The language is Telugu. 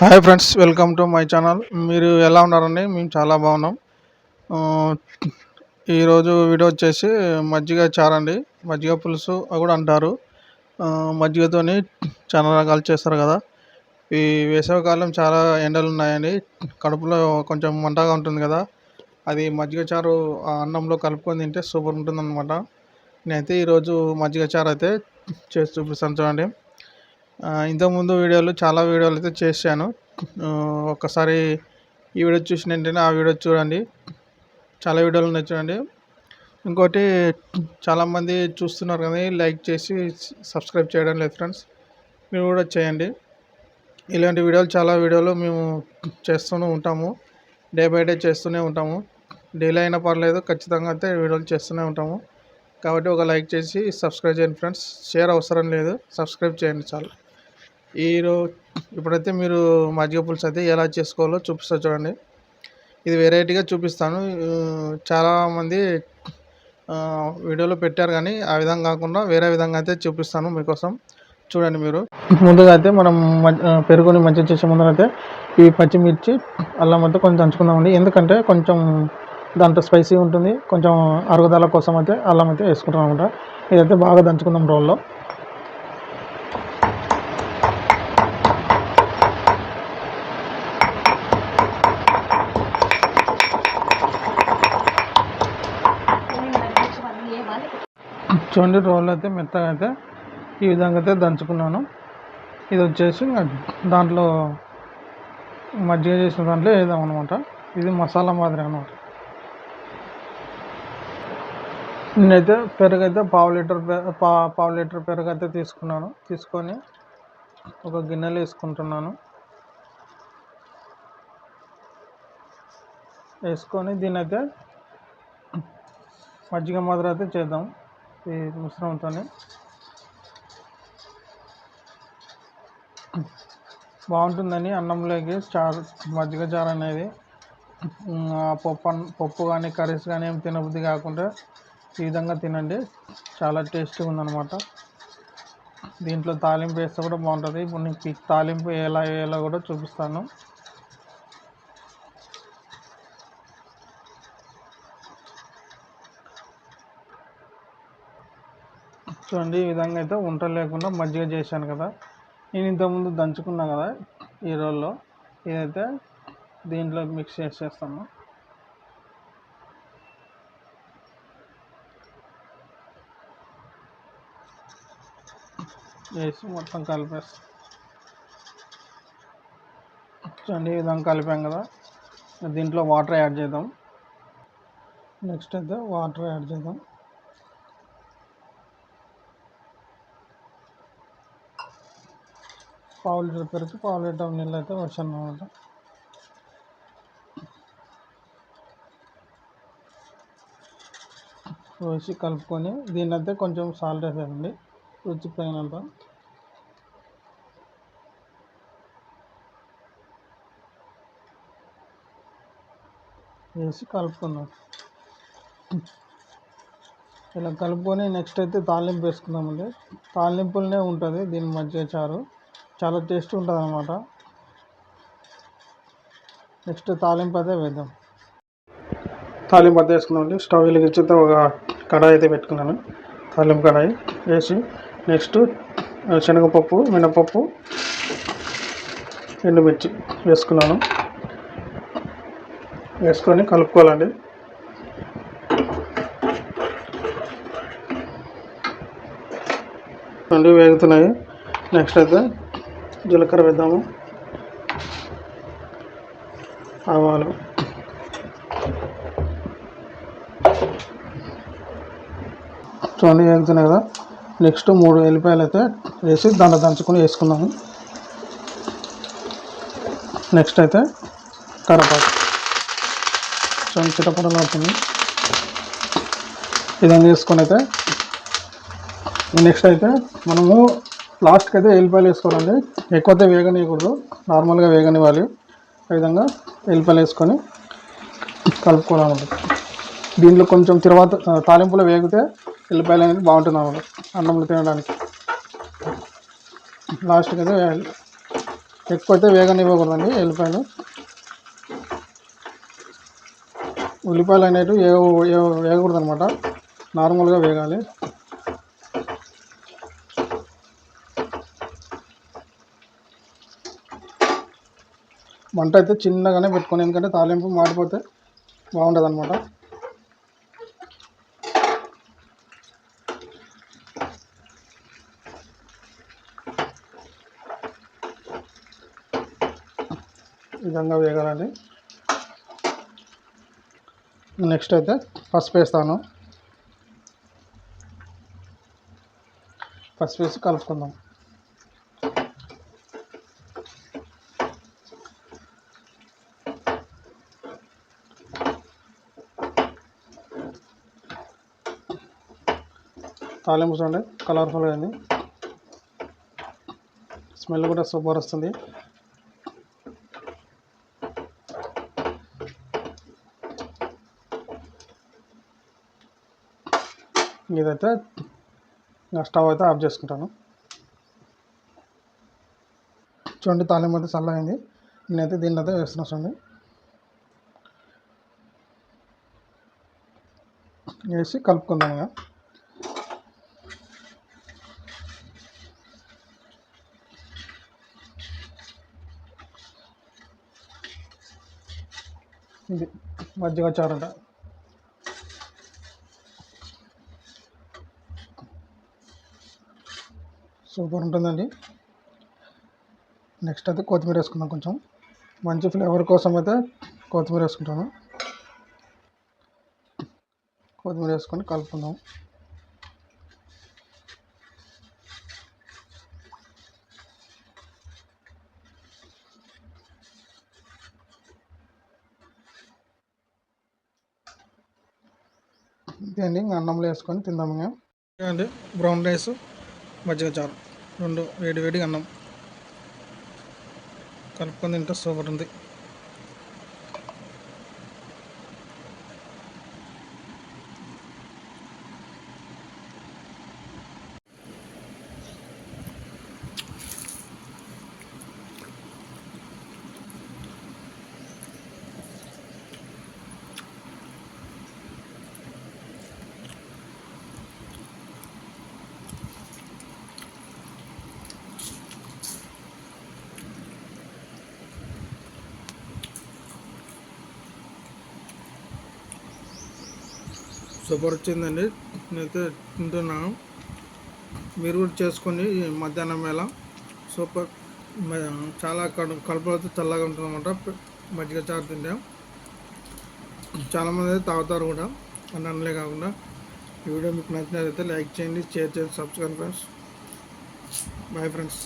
Hi friends welcome to my channel. మీరు ఎలా ఉన్నారండి? మేము చాలా బాగున్నాం. ఈరోజు వీడియో వచ్చేసి మజ్జిగ చారండి మజ్జిగ పులుసు కూడా అంటారు. మజ్జిగతోని చాలా రకాలు చేస్తారు కదా. ఈ వేసవికాలం చాలా ఎండలు ఉన్నాయండి. కడుపులో కొంచెం మంటగా ఉంటుంది కదా. అది మజ్జిగ చారు ఆ అన్నంలో కలుపుకొని తింటే సూపర్ ఉంటుంది అనమాట నేనైతే ఈరోజు మజ్జిగ చారు అయితే చేసి చూపిస్తాను చూడండి. ఇంతకుముందు వీడియోలు చాలా వీడియోలు అయితే చేశాను. ఒకసారి ఒక్కసారి ఈ వీడియో చూసిన వెంటనే ఆ వీడియో చూడండి. చాలా వీడియోలు ఉన్నాయి చూడండి. ఇంకోటి చాలామంది చూస్తున్నారు కానీ లైక్ చేసి సబ్స్క్రైబ్ చేయడం లేదు ఫ్రెండ్స్. మీరు కూడా చేయండి. ఇలాంటి వీడియోలు చాలా వీడియోలు మేము చేస్తూనే ఉంటాము. డే బై డే చేస్తూనే ఉంటాము. డైలీ అయినా పర్లేదు ఖచ్చితంగా అయితే వీడియోలు చేస్తూనే ఉంటాము. కాబట్టి ఒక లైక్ చేసి సబ్స్క్రైబ్ చేయండి ఫ్రెండ్స్. షేర్ అవసరం లేదు. సబ్స్క్రైబ్ చేయండి చాలు. ఈరోజు ఇప్పుడైతే మీరు మజ్జిగ పులుసు అయితే ఎలా చేసుకోవాలో చూపిస్తా చూడండి. ఇది వెరైటీగా చూపిస్తాను. చాలామంది వీడియోలో పెట్టారు కానీ ఆ విధంగా కాకుండా వేరే విధంగా అయితే చూపిస్తాను మీకోసం. చూడండి మీరు. ముందుగా అయితే మనం పెరుగుని మంచిగా చేసే ముందర అయితే ఈ పచ్చిమిర్చి అల్లం అయితే కొంచెం దంచుకుందామండి. ఎందుకంటే కొంచెం దాంట్లో స్పైసీ ఉంటుంది. కొంచెం అరుగుదల కోసం అయితే అల్లం అయితే వేసుకుంటాం అనమాట. ఇదైతే బాగా దంచుకుందాం రోల్లో. చూడండి రోల్ అయితే మెత్తగా అయితే ఈ విధంగా అయితే దంచుకున్నాను. ఇది వచ్చేసి దాంట్లో మజ్జిగ చేసిన దాంట్లో వేద్దాం అనమాట ఇది మసాలా మాదిరి అనమాట నేనైతే పెరుగు అయితే పావు లీటర్ పె- పా పావు లీటర్ పెరుగు అయితే తీసుకున్నాను. తీసుకొని ఒక గిన్నెలో వేసుకుంటున్నాను. వేసుకొని దీని అయితే మజ్జిగ మాదిరి అయితే చేద్దాం. ఈ మిశ్రమంతో బాగుంటుందని అన్నంలోకి చారు మజ్జిగ చారు అనేది. పప్పు పప్పు కానీ కర్రీస్ కానీ ఏం తినబుద్ధి కాకుండా ఈ విధంగా తినండి. చాలా టేస్టీగా ఉందన్నమాట. దీంట్లో తాలింపు వేస్తే కూడా బాగుంటుంది. ఇప్పుడు నీకు తాలింపు ఎలా వేయాలో కూడా చూపిస్తాను. చూడండి ఈ విధంగా అయితే వంట లేకుండా మజ్జిగ చేశాను కదా. నేను ఇంతకుముందు దంచుకున్నా కదా ఈ రోల్లో. ఇదైతే దీంట్లో మిక్స్ చేసేస్తాను. వేసి మొత్తం కలిపేస్తాం. చూడండి ఈ విధంగా కలిపాం కదా. దీంట్లో వాటర్ యాడ్ చేద్దాం. నెక్స్ట్ అయితే వాటర్ యాడ్ చేద్దాం. పావు లీటర్ పెరుగు పావు లీటర్ నీళ్ళు అయితే వచ్చాను అనమాట వేసి కలుపుకొని దీన్ని అయితే కొంచెం సాల్ట్ వేసేయండి రుచి పోయినంత. వేసి కలుపుకుందాం. ఇలా కలుపుకొని నెక్స్ట్ అయితే తాలింపు వేసుకుందామండి. తాలింపులనే ఉంటుంది దీని మధ్య చారు. చాలా టేస్ట్ ఉంటుంది అనమాట నెక్స్ట్ తాలింపు అయితే వేద్దాం. తాలింపు అయితే వేసుకున్నాం స్టవ్ వెలిగించి ఒక కడాయి అయితే పెట్టుకున్నాను. తాలింపు కడాయి వేసి నెక్స్ట్ శనగపప్పు మినపప్పు ఎండుమిర్చి వేసుకున్నాను. వేసుకొని కలుపుకోవాలండి. అండి వేగుతున్నాయి. నెక్స్ట్ అయితే జీలకర్ర వేద్దాము. ఆవాలు. చూడండి వేగుతున్నాయి కదా. నెక్స్ట్ మూడు ఎల్లిపాయలు అయితే వేసి దాంట్లో దంచుకొని వేసుకున్నాము నెక్స్ట్ అయితే కరపాకు చూడండి చిటపడలు అవుతుంది. ఇదంతా వేసుకొని అయితే నెక్స్ట్ అయితే మనము లాస్ట్కి అయితే ఎల్లిపాయలు వేసుకోవాలండి. ఎక్కువ అయితే వేగనీయకూడదు నార్మల్గా వేగనివ్వాలి. ఆ విధంగా ఎల్లిపాయలు వేసుకొని కలుపుకోవాలన్నమాట. దీంట్లో కొంచెం తర్వాత తాలింపులో వేగితే ఎల్లిపాయలు అనేది బాగుంటుంది అన్నమాట అన్నంలో తినడానికి. లాస్ట్కి అయితే వేయాలి ఎక్కువ అయితే వేగనివ్వకూడదండి ఎల్లిపాయలు ఉల్లిపాయలు అనేవి వేగ వేగకూడదు అనమాట నార్మల్గా వేగాలి. మంట అయితే చిన్నగానే పెట్టుకోండి. ఎందుకంటే తాలింపు మాడిపోతే బాగుండదు అనమాట విధంగా వేగాలండి. నెక్స్ట్ అయితే పసుపు వేస్తాను. పసుపు వేసి కలుపుకుందాం. తాలింపు చూడండి కలర్ఫుల్గా అయింది స్మెల్ కూడా సూపర్ వస్తుంది. ఇదైతే స్టవ్ అయితే ఆఫ్ చేసుకుంటాను. చూడండి తాలింపు అయితే చల్లగైంది నేనైతే దీన్ని అయితే వేస్తున్నా చూడండి. వేసి కలుపుకుందాం ఇక. ఇది మజ్జిగ చారట సూపర్ ఉంటుందండి. నెక్స్ట్ అయితే కొత్తిమీర వేసుకుందాం కొంచెం. మంచి ఫ్లేవర్ కోసం అయితే కొత్తిమీర వేసుకుంటాను. కొత్తిమీర వేసుకొని కలుపుకుందాం. ఇదండి ఇంకా అన్నంలో వేసుకొని తిందాం ఇంకా అండి బ్రౌన్ రైస్ మజ్జిగ చారు. రెండు వేడి వేడిగా అన్నం. కలుపుకొని తింటే సూపర్ ఉంది. సూపర్ వచ్చిందండి నేనైతే తింటున్నాను. మీరు కూడా చేసుకొని మధ్యాహ్నం వేళ సూపర్ చాలా కడు కడుపులో అయితే చల్లగా ఉంటుందన్నమాట. మజ్జిగ చారు తింటే. చాలామంది అయితే తాగుతారు కూడా. అన్నలే కాకుండా. ఈ వీడియో మీకు నచ్చినట్లయితే లైక్ చేయండి షేర్ చేయండి సబ్స్క్రైబ్ ఫ్రెండ్స్. Bye friends.